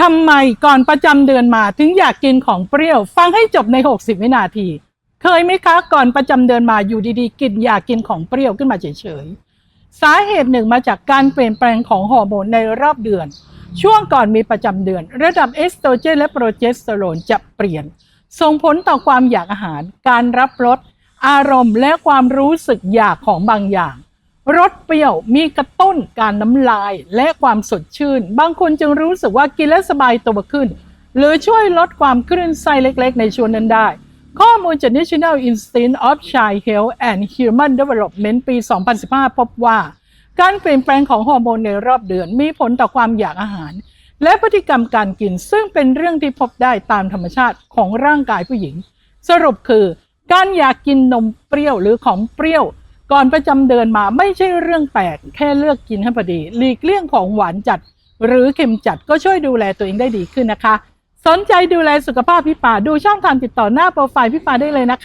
ทำไมก่อนประจำเดือนมาถึงอยากกินของเปรี้ยว ฟังให้จบใน 60 วินาที เคยไหมคะก่อนประจำเดือนมาอยู่ดีๆ กินอยากกินของเปรี้ยวขึ้นมาเฉยๆ สาเหตุหนึ่งมาจากการเปลี่ยนแปลงของฮอร์โมนในรอบเดือน ช่วงก่อนมีประจำเดือน ระดับเอสโตรเจนและโปรเจสเตอโรนจะเปลี่ยน ส่งผลต่อความอยากอาหาร การรับรสอารมณ์และความรู้สึกอยากของบางอย่าง รสเปรี้ยวมีกระตุ้นการน้ำลายและความสดชื่น บางคนจึงรู้สึกว่ากินแล้วสบายตัวขึ้น หรือช่วยลดความคลื่นไส้เล็กๆ ในช่วงนั้นได้ ข้อมูลจาก National Institute of Child Health and Human Development ปี 2015 พบว่า การเปลี่ยนแปลงของฮอร์โมนในรอบเดือนมีผลต่อความอยากอาหาร และพฤติกรรมการกินซึ่งเป็นเรื่องที่พบได้ตามธรรมชาติของร่างกายผู้หญิง สรุปคือ การอยากกินนมเปรี้ยวหรือของเปรี้ยว ก่อนประจำเดือนมาไม่ใช่เรื่องแปลกแค่เลือกกินให้พอดีหลีกเลี่ยงของหวานจัด หรือเค็มจัดก็ช่วยดูแลตัวเองได้ดีขึ้นนะคะ สนใจดูแลสุขภาพพี่ป่าดูช่องทางติดต่อหน้าโปรไฟล์พี่ป่าได้เลยนะคะ